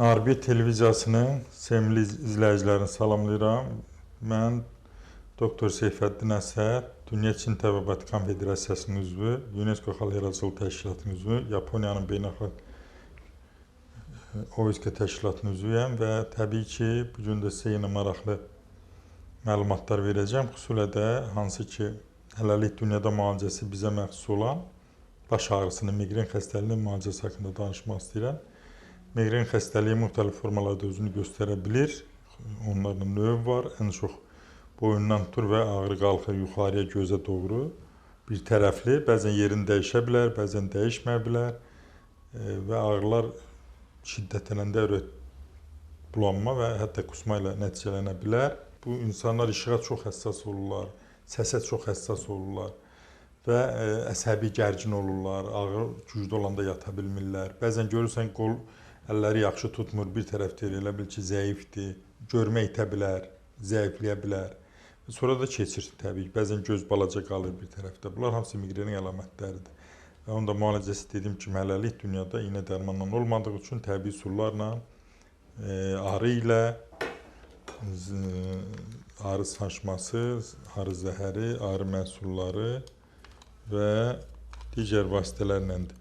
Arbi televiziyasının sevimli izləyicilərini salamlayıram. Mən Doktor Seyfəddin Əsər, Dünya Çin Təbəbat Konfederasiyasının üzvü, UNESCO Xalq Yaradıcılıq Təşkilatının üzvü, Yaponiyanın beynəlxalq OİSK təşkilatının üzvüyəm və təbii ki, bu gün də sizə yenə maraqlı məlumatlar verəcəm. Xüsusilə də hansı ki, hələlik dünyada müalicəsi bizə məxsus olan baş ağrısının, miqren xəstəliyinin müalicəsi haqqında danışmaq istəyirəm. Miqren xəstəliyi müxtəlif formalarda özünü göstərə bilir. Onların növü var. Ən çox boyundan tutur və ağrı qalxır yuxarıya gözə doğru. Bir tərəfli, bəzən yerini dəyişə bilər, bəzən dəyişməyə bilər E, və ağrılar şiddətlənəndə ürək bulanma və hətta qusma ilə nəticələnə bilər. Bu insanlar işığa çox həssas olurlar, səsə çox həssas olurlar və ə, əsəbi gərgin olurlar, ağrı güclü olanda yata bilmirlər. Bəzən görürsən qol əlləri yaxşı tutmur, bir tərəfdə elə bil ki, zəifdir, görmə itə bilər, zəifləyə bilər. Sonra da keçir təbii ki, bəzən göz balaca qalır bir tərəfdə. Bunlar hamısı miqrenin əlamətləridir. Və onun da müalicəsi dediyim kimi hələlik dünyada iynə dərmanla olmadığı üçün təbii üsullarla, e, arı ilə, arı saçması, arı zəhəri, arı məhsulları və digər vasitələrlədir.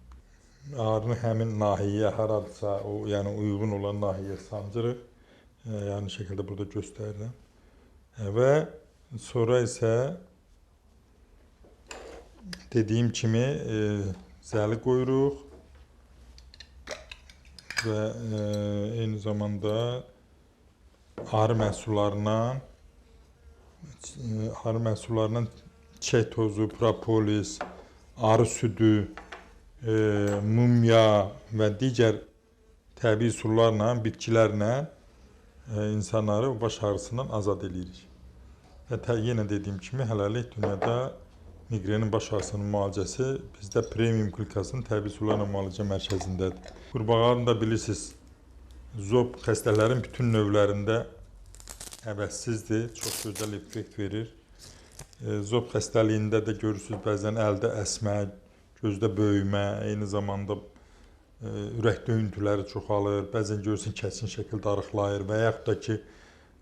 Ağrını həmin nahiyyə haradırsa, o yəni uyğun olan nahiyyə sancırıq. E, yəni şəkildə burada göstərirəm. E, və sonra isə dediyim kimi e, zəli qoyuruq və e, eyni zamanda arı məhsullarından e, arı məhsullarından çiçək tozu, propolis, arı südü, mumya və digər təbii üsullarla, bitkilərlə e, insanları baş ağrısından azad edirik. Və tə, yenə dediyim kimi hələlik dünyada miqrenin baş ağrısının müalicəsi bizdə Premium klinikasının təbii sularla müalicə mərkəzindədir. Qurbağanı da bilirsiniz, zob xəstələrin bütün növlərində əvəzsizdir, çox gözəl effekt verir. E, Zob xəstəliyində də görürsüz bəzən əldə əsmə, gözdə böyümə, eyni zamanda e, ürək döyüntüləri çoxalır, bəzən görürsən kəsin şəkildə arıqlayır və yaxud da ki,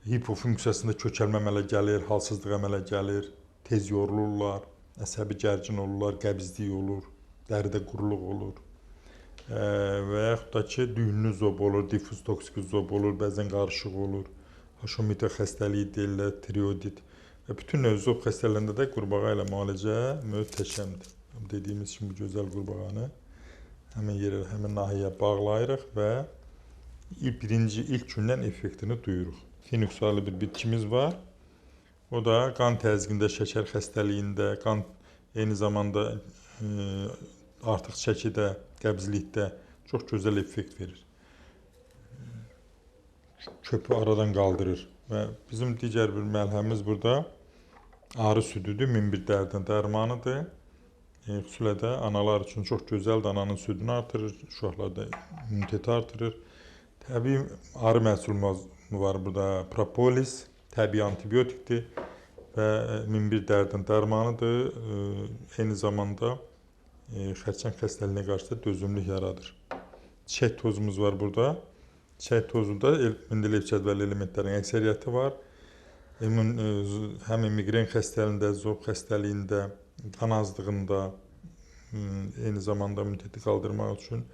hipofunksiyasında kökəlmə əmələ gəlir, halsızlıq əmələ gəlir, tez yorulurlar əsəbi gərgin olurlar, qəbizlik olur, dəridə quruluq olur. E, və yaxud da ki, düyünlü zob olur, difuz toksik zob olur, bəzən qarışıq olur. Haşimito xəstəliyi deyirlər, tiroidit. Və bütün növ zob xəstələrində də qurbağa ilə müalicə möhtəşəmdir. Dediyimiz kimi gözəl qurbağanı həmin yerə, həmin nahiyyə bağlayırıq və ilk birinci ilk gündən effektini duyuruq. Phoenix adlı bir bitkimiz var. O da qan təzyiqində, şəkər xəstəliyində, qan eyni zamanda e, artıq çəkidə, qəbzlikdə çox gözəl effekt verir. Köpü aradan qaldırır və bizim digər bir məlhəmimiz burada arı südüdür, min bir dərdin dərmanıdır. E, xüsusilə də analar üçün çox gözəldir, ananın südünü artırır, uşaqlarda immuniteti artırır. Təbii arı məhsulumuz var burada, propolis, təbii antibiotikdir və min bir dərdin dərmanıdır. E, Eyni zamanda e, xərçəng xəstəliyinə qarşı da dözümlük yaradır. Çiçək tozumuz var burada. Çiçək tozunda Mendeleyev cədvəli elementlərin əksəriyyəti var. E, həmin miqren xəstəliyində, zob xəstəliyində, qan azlığında, m, eyni zamanda immuniteti qaldırmaq üçün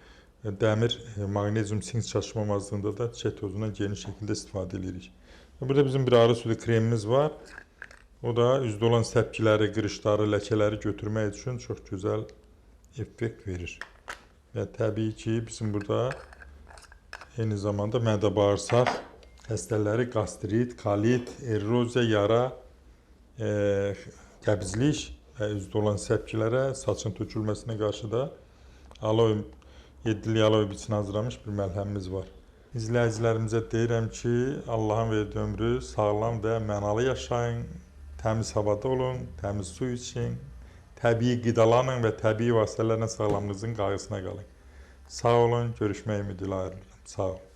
e, dəmir, e, maqnezium, sink çatışmamazlığında da çiçək tozundan geniş şəkildə istifadə edirik. Burada bizim bir arı südü kremimiz var. O da üzdə olan səpkiləri, qırışları, ləkələri götürmək üçün çox gözəl effekt verir. Və təbii ki, bizim burada eyni zamanda mədə bağırsaq xəstələri, qastrit, kolit, erroziya, yara, e, qəbzlik və üzdə olan səpkilərə, saçın tökülməsinə qarşı da aloe, 7-li aloe biçini hazırlamış bir məlhəmimiz var. İzləyicilərimizə deyirəm ki, Allahın verdiyi ömrü sağlam və mənalı yaşayın, təmiz havada olun, təmiz su için, təbii qidalanın və təbii vasitələrlə sağlamlığınızın qayğısına qalın. Sağ olun, görüşmək ümidi ilə ayrılırım. Sağ olun.